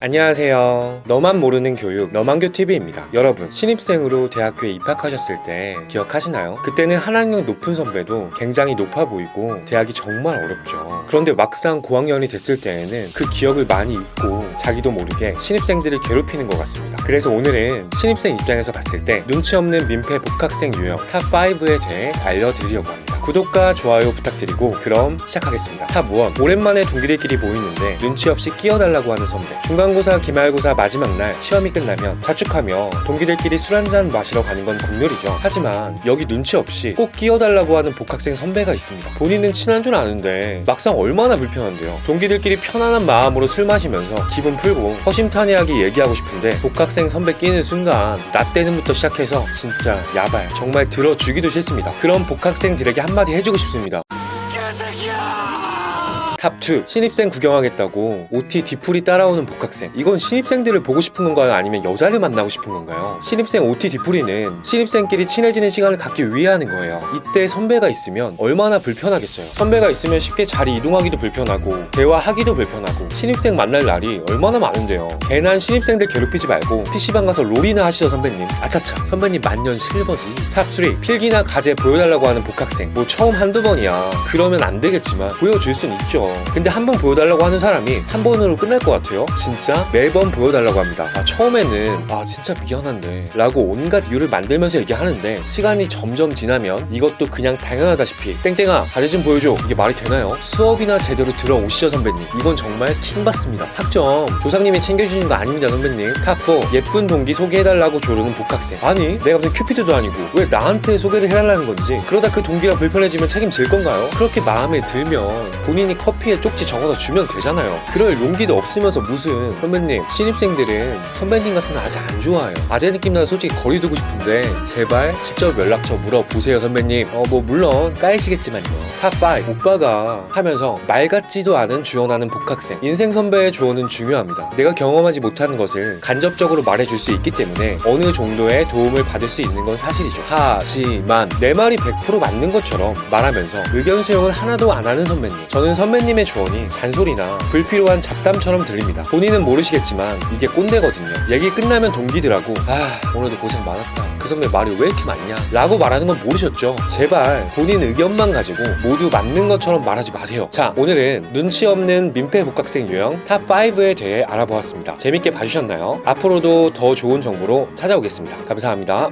안녕하세요. 너만 모르는 교육, 너만교TV입니다. 여러분, 신입생으로 대학교에 입학하셨을 때 기억하시나요? 그때는 한 학년 높은 선배도 굉장히 높아 보이고 대학이 정말 어렵죠. 그런데 막상 고학년이 됐을 때에는 그 기억을 많이 잊고 자기도 모르게 신입생들을 괴롭히는 것 같습니다. 그래서 오늘은 신입생 입장에서 봤을 때 눈치 없는 민폐 복학생 유형 탑5에 대해 알려드리려고 합니다. 구독과 좋아요 부탁드리고 그럼 시작하겠습니다. 탑 1 오랜만에 동기들끼리 모이는데 눈치 없이 끼어달라고 하는 선배 중간고사 기말고사 마지막 날 시험이 끝나면 자축하며 동기들끼리 술 한잔 마시러 가는 건 국룰이죠. 하지만 여기 눈치 없이 꼭 끼어달라고 하는 복학생 선배가 있습니다. 본인은 친한 줄 아는데 막상 얼마나 불편한데요. 동기들끼리 편안한 마음으로 술 마시면서 기분 풀고 허심탄회하게 얘기하고 싶은데 복학생 선배 끼는 순간 나 때는부터 시작해서 진짜 야발 정말 들어주기도 싫습니다. 그런 복학생들에게 한 마디 해주고 싶습니다. 탑2 신입생 구경하겠다고 OT 뒤풀이 따라오는 복학생. 이건 신입생들을 보고 싶은 건가요? 아니면 여자를 만나고 싶은 건가요? 신입생 OT 뒤풀이는 신입생끼리 친해지는 시간을 갖기 위해 하는 거예요. 이때 선배가 있으면 얼마나 불편하겠어요. 선배가 있으면 쉽게 자리 이동하기도 불편하고 대화하기도 불편하고 신입생 만날 날이 얼마나 많은데요. 괜한 신입생들 괴롭히지 말고 PC방 가서 롤이나 하시죠 선배님. 아차차. 선배님 만년 실버지. 탑3 필기나 과제 보여달라고 하는 복학생. 뭐 처음 한두 번이야. 그러면 안 되겠지만 보여줄 순 있죠 근데 한 번 보여달라고 하는 사람이 한 번으로 끝날 것 같아요. 진짜 매번 보여달라고 합니다. 아 처음에는 아 진짜 미안한데 라고 온갖 이유를 만들면서 얘기하는데 시간이 점점 지나면 이것도 그냥 당연하다시피 땡땡아 과제 좀 보여줘. 이게 말이 되나요? 수업이나 제대로 들어오시죠 선배님. 이건 정말 킹받습니다. 학점. 조상님이 챙겨주시는 거 아닙니다 선배님. 탑4 예쁜 동기 소개해달라고 조르는 복학생. 아니 내가 무슨 큐피드도 아니고 왜 나한테 소개를 해달라는 건지. 그러다 그 동기랑 불편해지면 책임질 건가요? 그렇게 마음에 들면 본인이 커피 에 쪽지 적어서 주면 되잖아요. 그럴 용기도 없으면서 무슨 선배님 신입생들은 선배님 같은 아재 안 좋아해요. 아재 느낌 나서 솔직히 거리 두고 싶은데 제발 직접 연락처 물어보세요 선배님. 어 뭐 물론 까이시겠지만요. 탑5 오빠가 하면서 말 같지도 않은 주연하는 복학생. 인생 선배의 조언은 중요합니다. 내가 경험하지 못하는 것을 간접적으로 말해줄 수 있기 때문에 어느 정도의 도움을 받을 수 있는 건 사실이죠. 하지만 내 말이 100% 맞는 것처럼 말하면서 의견 수용을 하나도 안 하는 선배님. 저는 선배 님의 조언이 잔소리나 불필요한 잡담처럼 들립니다. 본인은 모르시겠지만 이게 꼰대거든요. 얘기 끝나면 동기들하고 아 오늘도 고생 많았다. 그 선배 말이 왜 이렇게 많냐? 라고 말하는 건 모르셨죠. 제발 본인 의견만 가지고 모두 맞는 것처럼 말하지 마세요. 자 오늘은 눈치 없는 민폐 복학생 유형 탑5에 대해 알아보았습니다. 재밌게 봐주셨나요? 앞으로도 더 좋은 정보로 찾아오겠습니다. 감사합니다